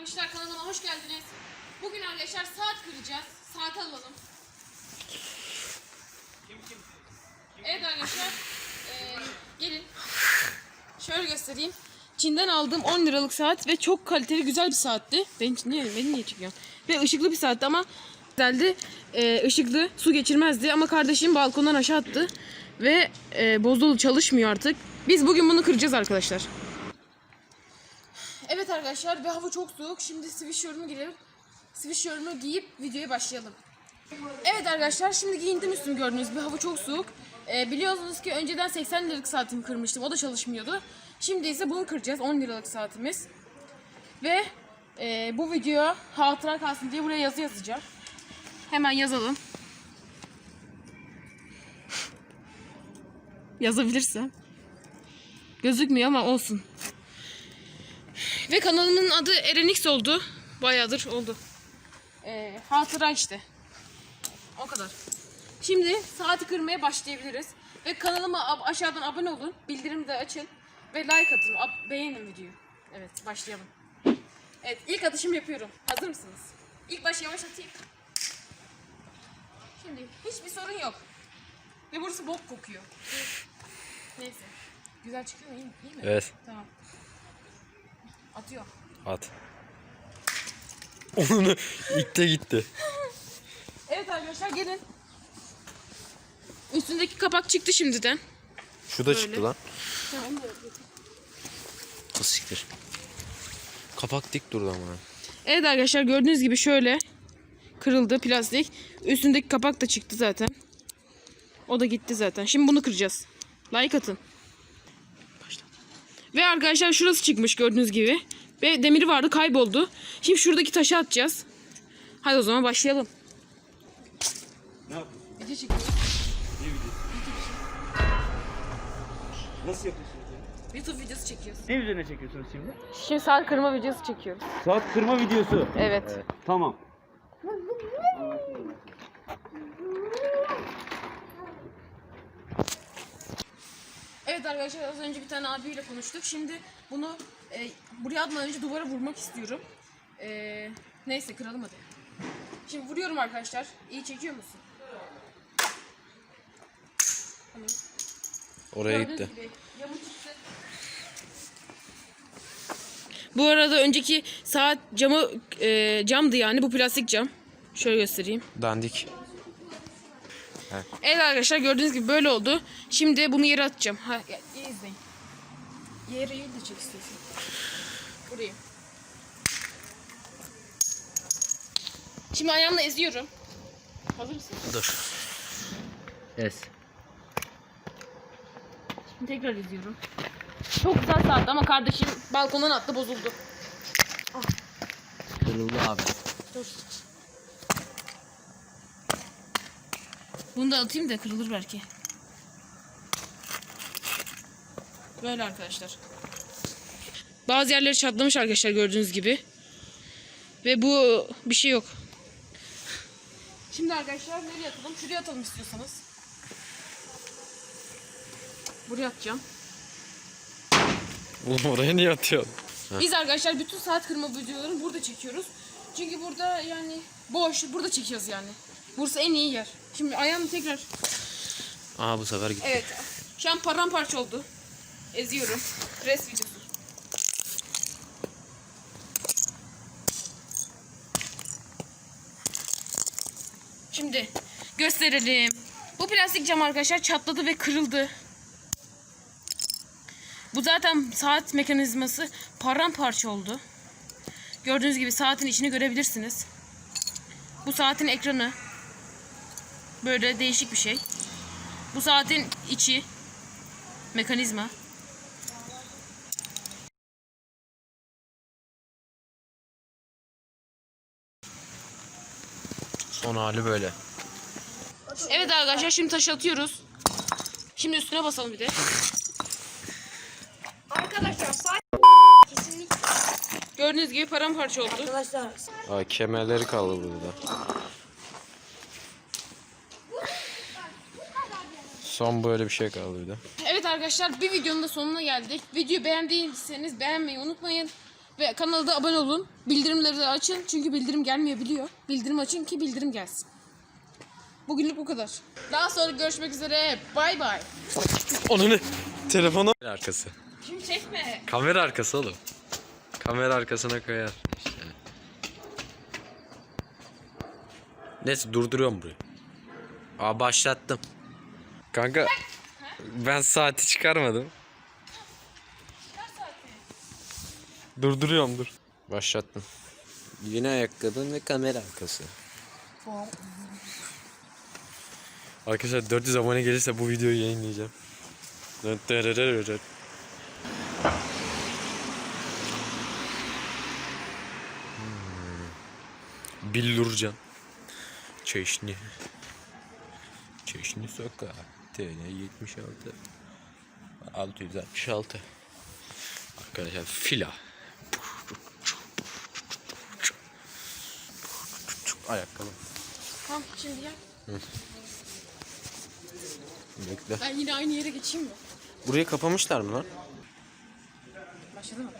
arkadaşlar kanalıma hoş geldiniz. Bugün arkadaşlar saat kıracağız. Saat alalım. Evet arkadaşlar. eee, gelin. Şöyle göstereyim. Çin'den aldığım 10 liralık saat ve çok kaliteli güzel bir saatti. Ben niye beni niye çekiyorsun? Ve ışıklı bir saatti ama güzeldi. Eee ışıklı, su geçirmezdi ama kardeşim balkondan aşağı attı ve eee bozulu çalışmıyor artık. Biz bugün bunu kıracağız arkadaşlar. Evet arkadaşlar ve hava çok soğuk. Şimdi sweatshirt'ümü girelim. Sweatshirt'ümü giyip videoya başlayalım. Evet arkadaşlar şimdi giyindim üstümü gördüğünüz gibi hava çok soğuk. Ee, biliyorsunuz ki önceden 80 liralık saatimi kırmıştım. O da çalışmıyordu. Şimdi ise bunu kıracağız. 10 liralık saatimiz. Ve e, bu video hatıra kalsın diye buraya yazı yazacağım. Hemen yazalım. Yazabilirsem. Gözükmüyor ama olsun. Ve kanalımın adı Erenix oldu. Bayağıdır oldu. Ee, hatıra işte. O kadar. Şimdi saati kırmaya başlayabiliriz. Ve kanalıma ab- aşağıdan abone olun. Bildirim de açın. Ve like atın. ab- beğenin videoyu. Evet başlayalım. Evet ilk atışım yapıyorum. Hazır mısınız? İlk baş yavaş atayım. Şimdi hiçbir sorun yok. Ve burası bok kokuyor. Neyse. Güzel çıkıyor mu? İyi mi? İyi mi? Evet. Tamam. Atıyor. At. Onu de gitti. Evet arkadaşlar gelin. Üstündeki kapak çıktı şimdiden. Şu da çıktı lan. Tamam. Siktir? Kapak dik durdu ama. Evet arkadaşlar gördüğünüz gibi şöyle kırıldı plastik. Üstündeki kapak da çıktı zaten. O da gitti zaten. Şimdi bunu kıracağız. Like atın. Ve arkadaşlar şurası çıkmış gördüğünüz gibi. Ve demiri vardı kayboldu. Şimdi şuradaki taşı atacağız. Hadi o zaman başlayalım. Ne yapıyorsun? Video. Ne videosu? Nasıl yapıyorsunuz ya? YouTube videosu çekiyoruz. Ne üzerine çekiyorsunuz şimdi? Şimdi saat kırma videosu çekiyoruz. Saat kırma videosu. Evet. Tamam. Evet arkadaşlar az önce bir tane abiyle konuştuk. Şimdi bunu e, buraya atmadan önce duvara vurmak istiyorum. E, neyse kıralım hadi. Şimdi vuruyorum arkadaşlar. İyi çekiyor musun? Tamam. Oraya Gördüğünüz gitti. gibi yamuk çıktı. Bu arada önceki saat camı e, camdı yani bu plastik cam. Şöyle göstereyim. Dandik. Evet arkadaşlar gördüğünüz gibi böyle oldu. Şimdi bunu yere atacağım. Ha, ya, izleyin. Yere iyi de çek istiyorsun. Burayı. Şimdi ayağımla eziyorum. Hazır mısın? Dur. Yes. Şimdi tekrar eziyorum. Çok güzel saatte ama kardeşim balkondan attı bozuldu. Kırıldı abi. Dur. Bunu da atayım da kırılır belki. Böyle arkadaşlar. Bazı yerleri çatlamış arkadaşlar gördüğünüz gibi. Ve bu bir şey yok. Şimdi arkadaşlar nereye atalım? Şuraya atalım istiyorsanız. Buraya atacağım. Oğlum oraya niye atıyorsun? Biz arkadaşlar bütün saat kırma videolarını burada çekiyoruz. Çünkü burada yani boş, burada çekiyoruz yani. Burası en iyi yer. Şimdi ayağım tekrar Aa bu sefer gitti. Evet. Şu an paramparça oldu. Eziyorum. Res videosu. Şimdi gösterelim. Bu plastik cam arkadaşlar çatladı ve kırıldı. Bu zaten saat mekanizması paramparça oldu. Gördüğünüz gibi saatin içini görebilirsiniz. Bu saatin ekranı. Böyle değişik bir şey. Bu saatin içi mekanizma. Son hali böyle. Evet arkadaşlar şimdi taş atıyoruz. Şimdi üstüne basalım bir de. Arkadaşlar saat kesinlikle Gördüğünüz gibi paramparça oldu. arkadaşlar Aa kemerleri kaldı burada. Son böyle bir şey kaldı bir de. Evet arkadaşlar bir videonun da sonuna geldik. Videoyu beğendiyseniz beğenmeyi unutmayın. Ve kanala da abone olun. Bildirimleri de açın. Çünkü bildirim gelmeyebiliyor. Bildirim açın ki bildirim gelsin. Bugünlük bu kadar. Daha sonra görüşmek üzere. Bay bay. Onu ne? Telefonu arkası. Kim çekme. Kamera arkası oğlum. Kamera arkasına koyar. İşte. Neyse durduruyorum burayı. Aa başlattım. Kanka ben saati çıkarmadım. Durduruyorum dur. Başlattım. Yine ayakkabın ve kamera arkası. Arkadaşlar 400 abone gelirse bu videoyu yayınlayacağım. Billurcan. Çeşni. Çeşni Sokağı. TL 76. 666. Arkadaşlar fila. Ayakkabı. Tamam şimdi gel. Bekle. Ben yine aynı yere geçeyim mi? Burayı kapamışlar mı lan? Başladı mı?